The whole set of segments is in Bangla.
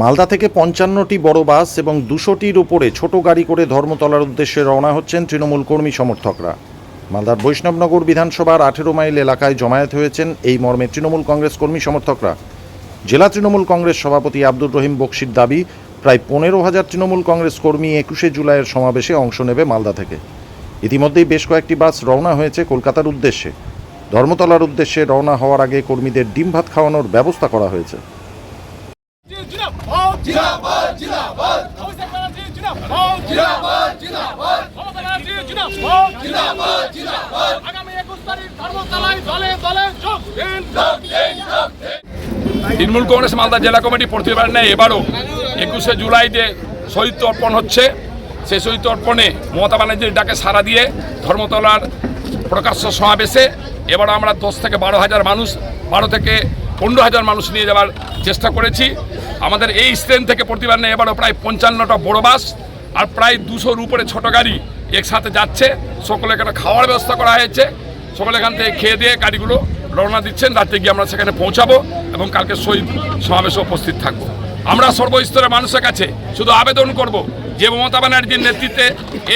মালদা থেকে পঞ্চান্নটি বড় বাস এবং দুশোটির উপরে ছোট গাড়ি করে ধর্মতলার উদ্দেশ্যে রওনা হচ্ছেন তৃণমূল কর্মী সমর্থকরা। মালদার বৈষ্ণবনগর বিধানসভার আঠেরো মাইল এলাকায় জমায়েত হয়েছেন এই মর্মে তৃণমূল কংগ্রেস কর্মী সমর্থকরা। জেলা তৃণমূল কংগ্রেস সভাপতি আব্দুর রহিম বক্সির দাবি, প্রায় পনেরো হাজার তৃণমূল কংগ্রেস কর্মী একুশে জুলাইয়ের সমাবেশে অংশ নেবে মালদা থেকে। ইতিমধ্যেই বেশ কয়েকটি বাস রওনা হয়েছে কলকাতার উদ্দেশ্যে। ধর্মতলার উদ্দেশ্যে রওনা হওয়ার আগে কর্মীদের ডিম ভাত খাওয়ানোর ব্যবস্থা করা হয়েছে। জিন্দাবাদ জিন্দাবাদ। জিন্দাবাদ জিন্দাবাদ। জিন্দাবাদ জিন্দাবাদ। মমতা ব্যানার্জি জিন্দাবাদ। জিন্দাবাদ জিন্দাবাদ। আগামী একুশ তারিখ ধর্মতলায় দলে দলে যোগ দিন। যোগ দিন যোগ দিন। তৃণমূল কংগ্রেস মালদা জেলা কমিটি প্রতিবার নেয় এবারও একুশে জুলাইতে শহীদ অর্পণ হচ্ছে সেই শহীদ অর্পণে মমতা ব্যানার্জির ডাকে সাড়া দিয়ে ধর্মতলার প্রকাশ্য সমাবেশে এবার আমরা দশ থেকে বারো হাজার মানুষ বারো থেকে পনেরো হাজার মানুষ নিয়ে যাওয়ার চেষ্টা করেছি। আমাদের এই স্ট্রেন থেকে প্রতিবার নেই, এবারও প্রায় পঞ্চান্নটা বড় বাস আর প্রায় দুশোর উপরে ছোট গাড়ি একসাথে যাচ্ছে। সকলে এখানে খাওয়ার ব্যবস্থা করা হয়েছে। সকলে এখান থেকে খেয়ে দিয়ে গাড়িগুলো রওনা দিচ্ছেন। রাতে গিয়ে আমরা সেখানে পৌঁছাবো এবং কালকে শহীদ সমাবেশে উপস্থিত থাকব। আমরা সর্বস্তরের মানুষের কাছে শুধু আবেদন করব যে মমতা ব্যানার্জির নেতৃত্বে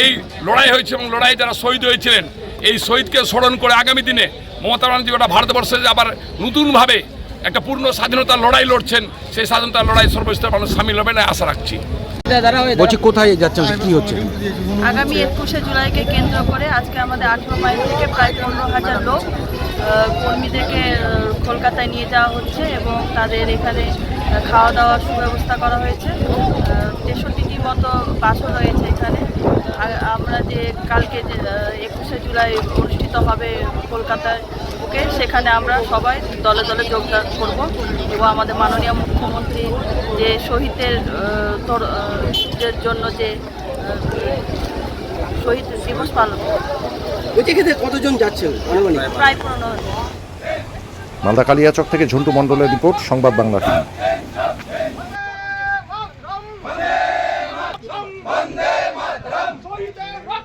এই লড়াই হয়েছে এবং লড়াই যারা শহীদ হয়েছিলেন, এই শহীদকে স্মরণ করে আগামী দিনে মমতা ব্যানার্জি গোটা ভারতবর্ষে আবার নতুনভাবে একটা পূর্ণ স্বাধীনতার লড়াই লড়ছেন সেই স্বাধীনতার লড়াই সর্বস্তরের মানুষ সামিল হবে না আশা রাখছি। বলছি কোথায় যাচ্ছেন কি হচ্ছে? আগামী একুশে জুলাইকে কেন্দ্র করে আজকে আমাদের আঠেরো মাইল থেকে প্রায় পনেরো হাজার লোক কর্মীদেরকে কলকাতায় নিয়ে যাওয়া হচ্ছে এবং তাদের এখানে খাওয়া দাওয়ার সুব্যবস্থা করা হয়েছে। তেষট্টিটি মতো বাসও রয়েছে। আমরা যে কালকে যে একুশে জুলাই অনুষ্ঠিত হবে কলকাতায় ওকে সেখানে আমরা সবাই দলে দলে যোগদান করব এবং আমাদের মাননীয় মুখ্যমন্ত্রী যে শহীদের জন্য যে শহীদ দিবস পালন কতজন যাচ্ছেন আনুমানিক? প্রায় পনেরো হাজার মালদা কালিয়াচক থেকে ঝন্টু মণ্ডলের রিপোর্ট সংবাদ বাংলা টিভি। Peter!